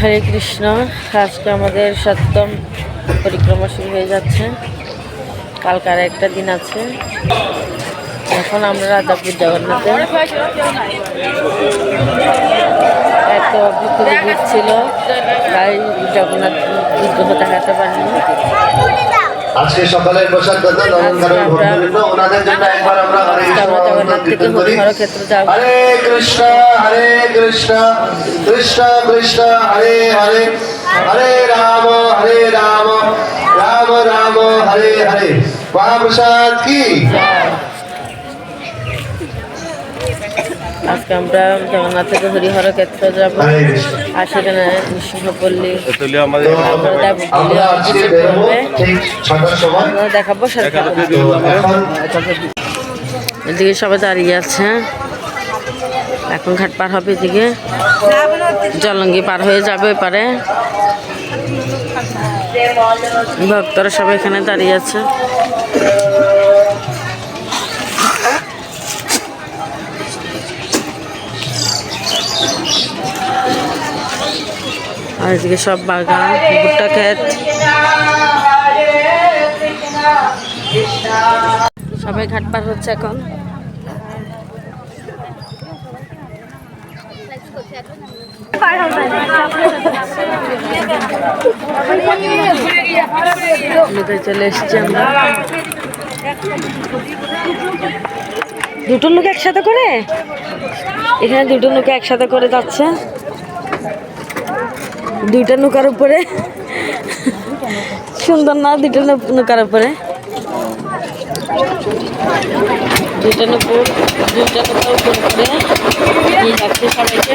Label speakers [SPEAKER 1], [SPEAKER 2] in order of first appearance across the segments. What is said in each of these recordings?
[SPEAKER 1] হরে কৃষ্ণ আজকে আমাদের সপ্তম পরিক্রমা শুরু হয়ে যাচ্ছে কালকার একটা দিন আছে এখন আমরা রাধাপুর জগন্নাথে এত ভিড় ছিল তাই জগন্নাথ বিগ্রহ দেখাতে পারিনি
[SPEAKER 2] আজকে সকালের পোশাক দাতা নবঙ্কারের ভক্তবৃন্দ ওনাদের জন্য একবার আমরা হরে কীর্তন করি হরে কৃষ্ণ হরে কৃষ্ণ কৃষ্ণ কৃষ্ণ হরে হরে হরে রাম হরে রাম রাম রাম হরে হরে মহাপ্রসাদ কি
[SPEAKER 1] আজকে আমরা জগন্নাথ থেকে হরিহর ক্ষেত্র যাব আর সেখানে নৃসিংহপল্লী দেখাবো এদিকে সবাই দাঁড়িয়ে আছে এখন ঘাট পার হবে এদিকে জলঙ্গি পার হয়ে যাবে এপারে ভক্তরা সবাই এখানে দাঁড়িয়ে আছে আর এদিকে সব বাগান ভুট্টা ক্ষেত সবাই ঘাট পার হচ্ছে এখন চলে এসছি আমরা দুটো লোক একসাথে করে এখানে দুটো লোক একসাথে করে যাচ্ছে দুইটা নৌকার উপরে সুন্দর না দুইটা নৌকার উপরে দুইটা নৌকর দুইটা নৌকার উপরে সবাইকে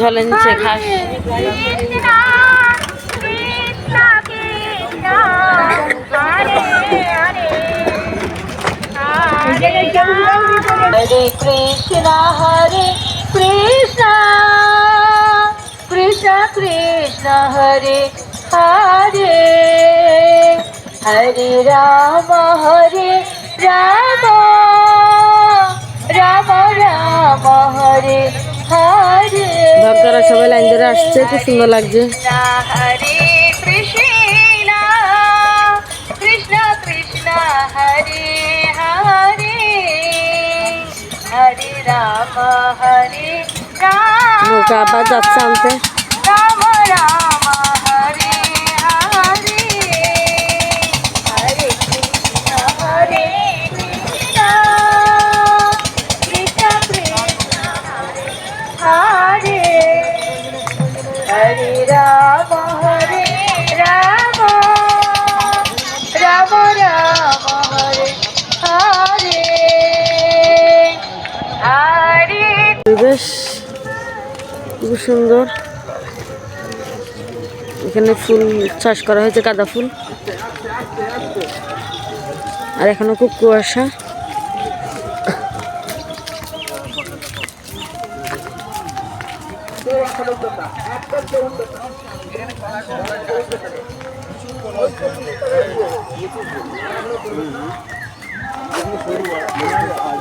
[SPEAKER 1] ঝলে নিচে ঘাস হরে কৃষ্ণ হরে কৃষ্ণ কৃষ্ণ কৃষ্ণ হরে হরে হরে রাম হরে রাম রাম রাম হরে ভক্তরা সবাই লাইন ধরে আসছে খুব সুন্দর লাগছে নৌকা আবার যাচ্ছে আনতে রাম রাম সুন্দর এখানে ফুল চাষ করা হয়েছে গাঁদা ফুল আর এখনো খুব কুয়াশা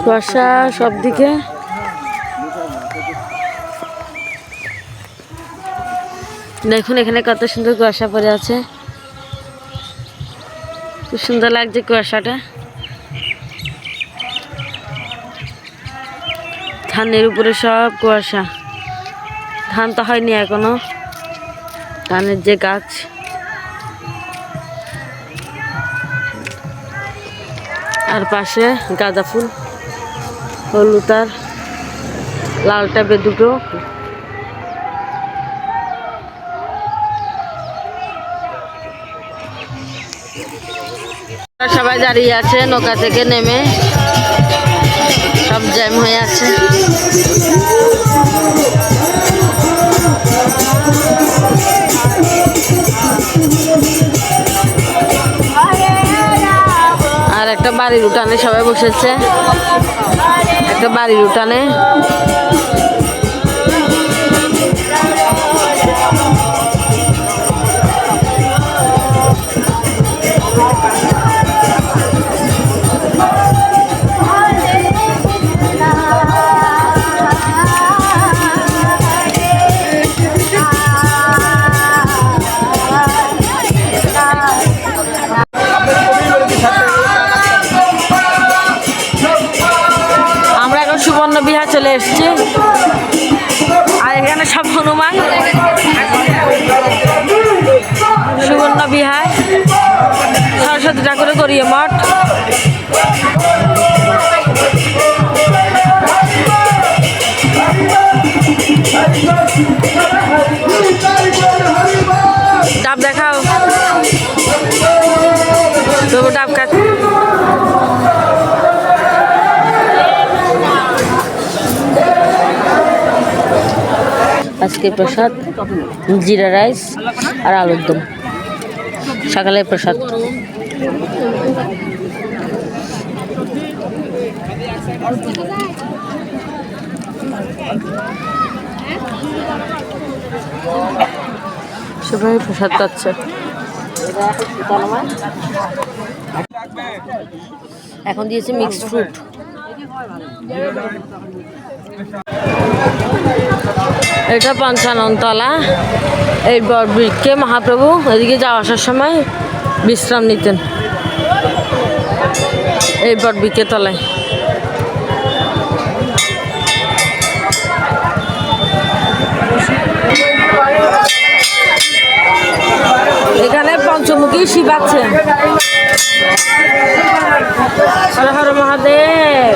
[SPEAKER 1] কুয়াশা সবদিকে দেখুন এখানে কত সুন্দর কুয়াশা পড়ে আছে খুব সুন্দর লাগছে কুয়াশাটা ধানের উপরে সব কুয়াশা ধান তো হয়নি এখনো ধানের যে গাছ আর পাশে গাঁদা ফুল হলুদ আর লালটা বেদুটো সবাই দাঁড়িয়ে আছে নৌকা থেকে নেমে সব জ্যাম হয়ে আছে আর একটা বাড়ির উঠানে সবাই বসেছে একটা বাড়ির উঠানে জাগরে গড়িয়ে মাঠ ডাব দেখাও তবু ডাব কাজ আজকে প্রসাদ জিরা রাইস আর আলুর দম সকালে প্রসাদ সবাই প্রসাদ পাচ্ছে এখন দিয়েছে মিক্সড ফ্রুট এটা পঞ্চাননতলা এই বটবৃক্ষে মহাপ্রভু এদিকে যাওয়া আসার সময় বিশ্রাম নিতেন এই বটবৃক্ষে তলায় এখানে পঞ্চমুখী শিব আছেন হর হর মহাদেব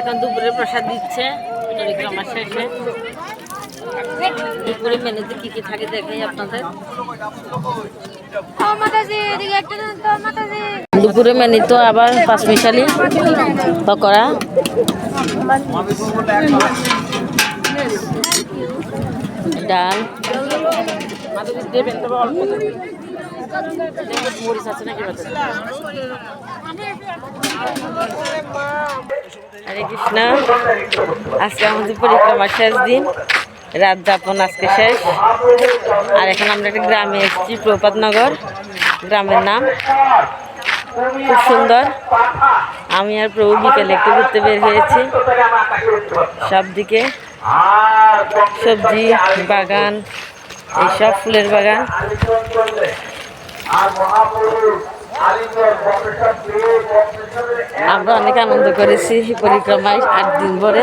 [SPEAKER 1] এখন দুপুরে প্রসাদ দিচ্ছে পরিক্রমা শেষে দুপুরে মেনুতে কি কি থাকে দেখে আপনাদের দুপুরে মেনে তো আবার পাঁচমিশালি পকোড়া ডাল মরিচ আছে নাকি হরে কৃষ্ণ আজকে আমাদের পরিক্রমার শেষ দিন রাত যাপন আজকে শেষ আর এখন আমরা একটা গ্রামে এসেছি প্রপাতনগর গ্রামের নাম খুব সুন্দর আমি আর প্রভু বিকেলে একটু ঘুরতে বের হয়েছি সব দিকে সবজি বাগান এইসব ফুলের বাগান আমরা অনেক আনন্দ করেছি পরিক্রমায় আট দিন পরে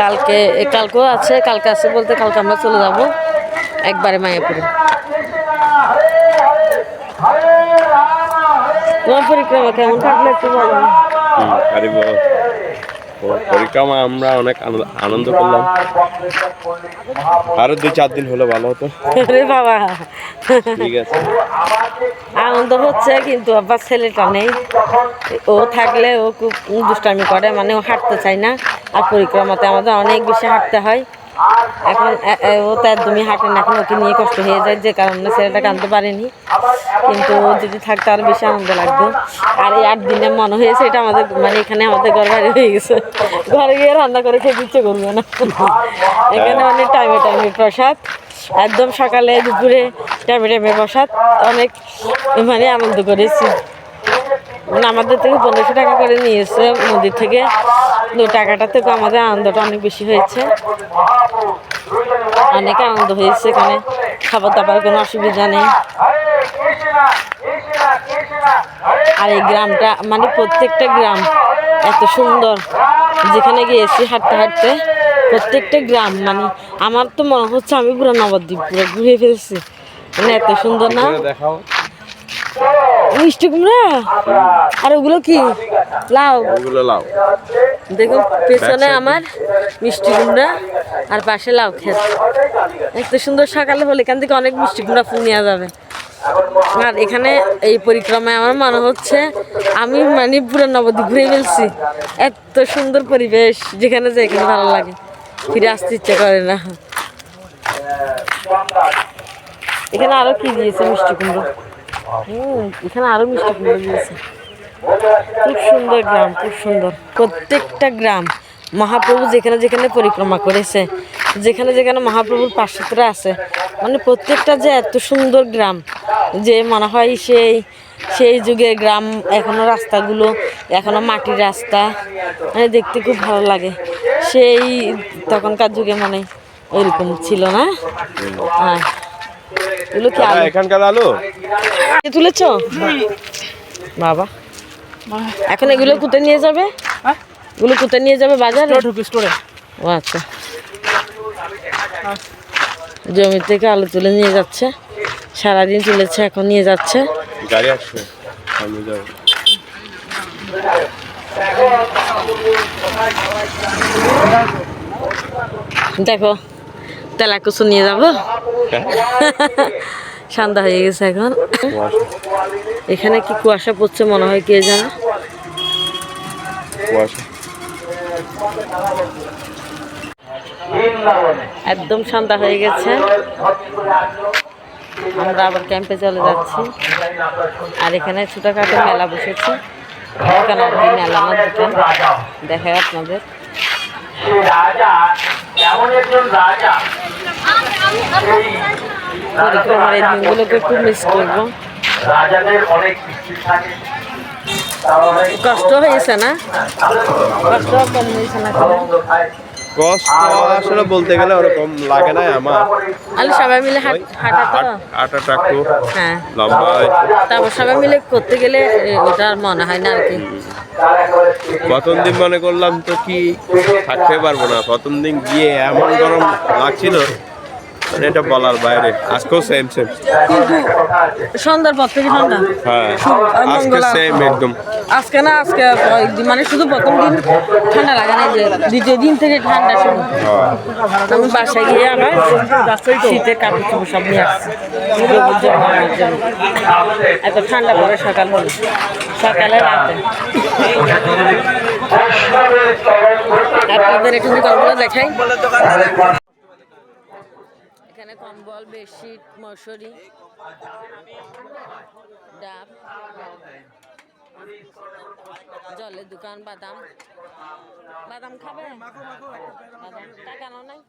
[SPEAKER 1] কালকে কালকেও আছে কালকে আছে বলতে কালকে আমরা চলে যাব একবারে মায়াপুরে তোমার পরিক্রমা কেমন থাকলে একটু বলো
[SPEAKER 2] পরিক্রমা আমরা অনেক আনন্দ করলাম আরো দুই চার দিন হলো ভালো হতো বাবা ঠিক আছে
[SPEAKER 1] আনন্দ হচ্ছে কিন্তু আবার ছেলেটা নেই ও থাকলে ও খুব দুষ্টামি করে মানে ও হাঁটতে চায় না আর পরিক্রমাতে আমাদের অনেক বেশি হাঁটতে হয় এখন ও তো একদমই হাঁটে না এখন ওকে নিয়ে কষ্ট হয়ে যায় যে কারণে ছেলেটা কাঁদতে পারেনি কিন্তু যদি থাকতো আরও বেশি আনন্দ লাগতো আর এই আট দিনে মনে হয়েছে এটা আমাদের মানে এখানে আমাদের ঘর বাড়ি হয়ে গেছে ঘরে গিয়ে রান্না করে খেয়ে দিচ্ছে করবে না এখানে অনেক টাইমে টাইমে প্রসাদ একদম সকালে দুপুরে টাইমে টাইমে প্রসাদ অনেক মানে আনন্দ করেছি মানে আমাদের থেকে পনেরোশো টাকা করে নিয়েছে নদীর থেকে তো টাকাটা থেকে আমাদের আনন্দটা অনেক বেশি হয়েছে অনেক আনন্দ হয়েছে এখানে খাবার দাবার কোনো অসুবিধা নেই আর এই গ্রামটা মানে প্রত্যেকটা গ্রাম এত সুন্দর যেখানে গিয়েছি হাঁটতে হাঁটতে প্রত্যেকটা গ্রাম মানে আমার তো মনে হচ্ছে আমি পুরো নবদ্বীপ পুরো ঘুরে ফেলছি মানে এত সুন্দর না মিষ্টি কুমড়া আর ওগুলো কি লাউ ওগুলো লাউ দেখো পেছনে আমার মিষ্টি কুমড়া আর পাশে লাউ খেত এত সুন্দর সকালে হলে এখান থেকে অনেক মিষ্টি কুমড়া ফুল নেওয়া যাবে আর এখানে এই পরিক্রমায় আমার মনে হচ্ছে আমি মানে পুরো নবদ্বীপ ঘুরে ফেলছি এত সুন্দর পরিবেশ যেখানে যাই এখানে ভালো লাগে ফিরে আসতে ইচ্ছে করে না এখানে আরও কি দিয়েছে মিষ্টি কুমড়ো এখানে আরো মিষ্টি খুব সুন্দর গ্রাম খুব সুন্দর প্রত্যেকটা গ্রাম মহাপ্রভু যেখানে যেখানে পরিক্রমা করেছে যেখানে যেখানে মহাপ্রভুর পার্শ্বতরা আছে মানে প্রত্যেকটা যে এত সুন্দর গ্রাম যে মনে হয় সেই সেই যুগে গ্রাম এখনও রাস্তাগুলো এখনও মাটির রাস্তা মানে দেখতে খুব ভালো লাগে সেই তখনকার যুগে মানে এরকম ছিল না হ্যাঁ এগুলো কি আলু এখানকার আলু কে তুলেছো বাবা এখন এগুলো কুতে নিয়ে যাবে হ্যাঁ? এগুলো কুতে নিয়ে যাবে বাজারে ঢুকি স্টোরে ও আচ্ছা জমি থেকে আলু তুলে নিয়ে যাচ্ছে সারাদিন তুলেছে এখন নিয়ে যাচ্ছে
[SPEAKER 2] গাড়ি আসবে আমি যাব
[SPEAKER 1] দেখো তেলাকুচু নিয়ে যাবো হ্যাঁ। সান্দা হয়ে গেছে এখন এখানে কি কুয়াশা পড়ছে মনে হয় কে জানে একদম সন্ধ্যা হয়ে গেছে আমরা আবার ক্যাম্পে চলে যাচ্ছি আর এখানে ছোটখাটো মেলা বসেছে এখানে মেলা দেখায় আপনাদের এমন একজন রাজা এই দিনগুলোকে খুব কষ্ট হয়েছে না হ্যাঁ, কষ্ট হয়েছে না
[SPEAKER 2] কষ্ট আসলে বলতে গেলে ওরকম লাগে না আমার
[SPEAKER 1] আমি সবাই মিলে হাঁটা
[SPEAKER 2] টাকু হ্যাঁ লম্বা হয়
[SPEAKER 1] তারপর সবাই মিলে করতে গেলে ওটা মনে হয় না আর কি
[SPEAKER 2] প্রথম দিন মনে করলাম তো কি থাকতে পারবো না প্রথম দিন গিয়ে এমন গরম লাগছিল মানে এটা বলার বাইরে আজকেও সেম সেম
[SPEAKER 1] সন্ধ্যার পর থেকে ঠান্ডা
[SPEAKER 2] হ্যাঁ আজকে সেম একদম
[SPEAKER 1] আজকে না আজকে মানে শুধু প্রথম দিন ঠান্ডা লাগে না যে দ্বিতীয় দিন থেকে ঠান্ডা শুরু হ্যাঁ। আমি বাসায় গিয়ে আবার শীতে কাপড় চোপড় সব নিয়ে আসছি এত ঠান্ডা পরে সকাল হলে সকালে রাতে আপনাদের একটু দোকানগুলো দেখাই কম্বল বেশি মশুরি ডাব জলের দোকান বাদাম বাদাম খাবে বাদাম টাকানো নাই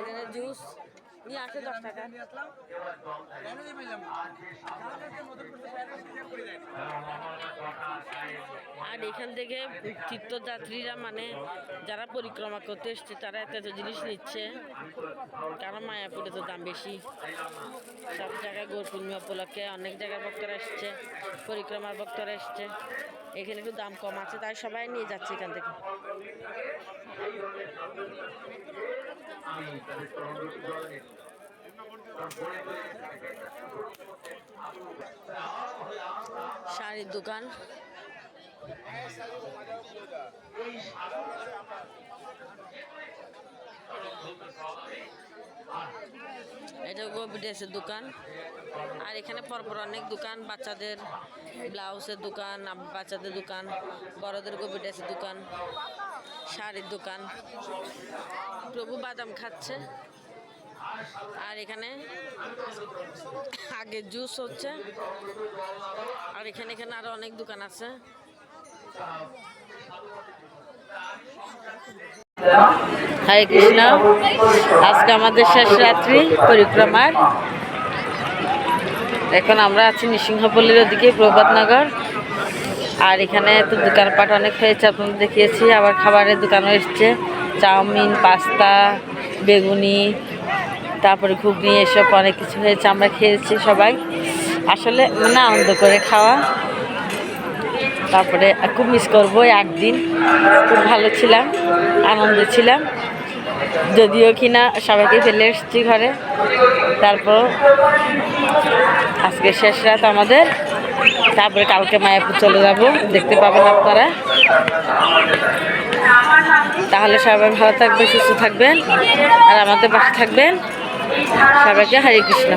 [SPEAKER 1] এখানে জুস নিয়ে আসে দশ টাকা মানে এখান থেকে তীর্থযাত্রীরা মানে যারা পরিক্রমা করতে এসছে তারা এত এত জিনিস নিচ্ছে কারণ মায়াপুরে তো দাম বেশি সব জায়গায় গৌর পূর্ণিমা উপলক্ষে অনেক জায়গায় ভক্তরা এসছে পরিক্রমার ভক্তরা এসছে এখানে একটু দাম কম আছে তাই সবাই নিয়ে যাচ্ছে এখান থেকে শাড়ির দোকান এটা গোপি ড্রেসের দোকান আর এখানে পরপর অনেক দোকান বাচ্চাদের ব্লাউজের দোকান বাচ্চাদের দোকান বড়দের গোপি ড্রেসের দোকান শাড়ির দোকান প্রভু বাদাম খাচ্ছে আর এখানে আগে জুস হচ্ছে আর এখানে এখানে আরো অনেক দোকান আছে হরে কৃষ্ণ আজকে আমাদের শেষ রাত্রি পরিক্রমার এখন আমরা আছি নৃসিংহপল্লীর ওদিকে প্রবাদনগর আর এখানে তো দোকানপাট অনেক হয়েছে আপনাদের দেখিয়েছি আবার খাবারের দোকানও এসছে চাউমিন পাস্তা বেগুনি তারপরে ঘুগনি এসব অনেক কিছু হয়েছে আমরা খেয়েছি সবাই আসলে মানে আনন্দ করে খাওয়া তারপরে খুব মিস করবো একদিন খুব ভালো ছিলাম আনন্দে ছিলাম যদিও কিনা সবাইকে ফেলে এসেছি ঘরে তারপর আজকে শেষ রাত আমাদের তারপরে কালকে মায়াপুর চলে যাব দেখতে পাবেন আপনারা তাহলে সবাই ভালো থাকবেন সুস্থ থাকবেন আর আমাদের পাশে থাকবেন সবাইকে হরে কৃষ্ণ